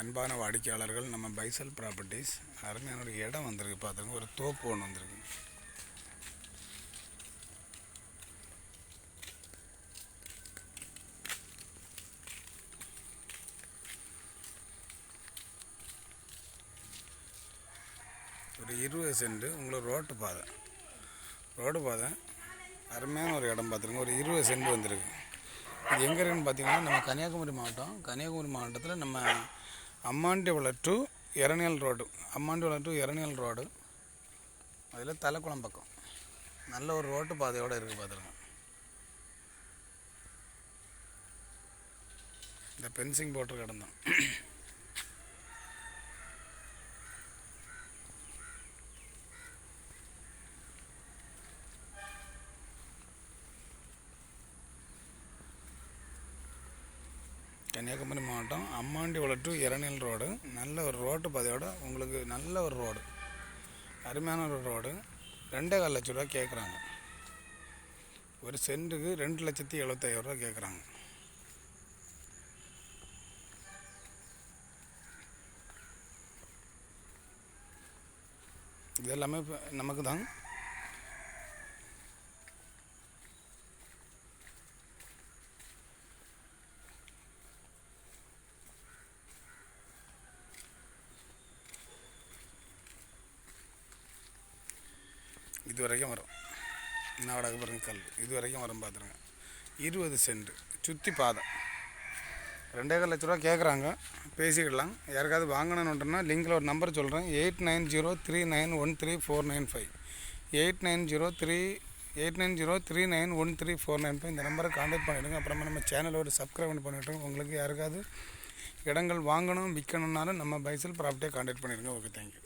அன்பான வாடிக்கையாளர்கள் நம்ம பைசல் ப்ராப்பர்ட்டிஸ் அருமையான ஒரு இடம் வந்திருக்கு பார்த்துங்க ஒரு தோப்பு ஒன்று வந்திருக்கு. ஒரு இருபது சென்ட் உங்களை ரோட்டு பாதை. ரோடு பாதை அருமையான ஒரு இடம் பார்த்துருங்க ஒரு இருபது சென்ட் வந்திருக்கு. இது எங்கே இருக்குன்னு பார்த்தீங்கன்னா நம்ம கன்னியாகுமரி மாவட்டம். கன்னியாகுமரி மாவட்டத்தில் நம்ம Ammandivilai to Iraniyal road. Ammandivilai to Iraniyal road. அதில் தலைக்குளம் பக்கம். நல்ல ஒரு ரோட்டு பாதையோடு இருக்குது பார்த்துருங்க இந்த பென்சிங் போட்டு இடம் கன்னியாகுமரி மாவட்டம் அம்மாண்டிவளம் டு இரணியல் ரோடு. நல்ல ஒரு ரோட்டு பாதையோட உங்களுக்கு நல்ல ஒரு ரோடு அருமையான ஒரு ரோடு ரெண்டே கால் லட்ச ரூபா கேட்குறாங்க ஒரு சென்ட்டுக்கு ரெண்டு லட்சத்தி எழுபத்தாயிரம் ரூபா கேட்குறாங்க இது எல்லாமே இப்போ நமக்கு தான் இது வரைக்கும் வரும். நாடக பாருங்க கல். இது வரைக்கும் வரும் பார்த்துருங்க இருபது சென்ட். சுற்றி பாதை ரெண்டே கால் லட்ச ரூபா கேட்குறாங்க பேசிக்கிடலாம். யாருக்காவது வாங்கணுன்னுட்டுனா லிங்கில் ஒரு நம்பர் சொல்கிறேன் eight nine zero three nine one three four nine five. Eight nine zero three eight nine zero three nine one three four nine five இந்த நம்பரை காண்டாக்ட் பண்ணிவிடுங்க அப்புறமா நம்ம சேனலோட சப்ஸ்கிரைப் பண்ணிவிட்டு உங்களுக்கு யாருக்காவது இடங்கள் வாங்கணும் விற்கணுன்னாலும் நம்ம பைசல் ப்ராப்பர்ட்டியாக காண்டாக்ட் பண்ணிடுங்க. Okay thank you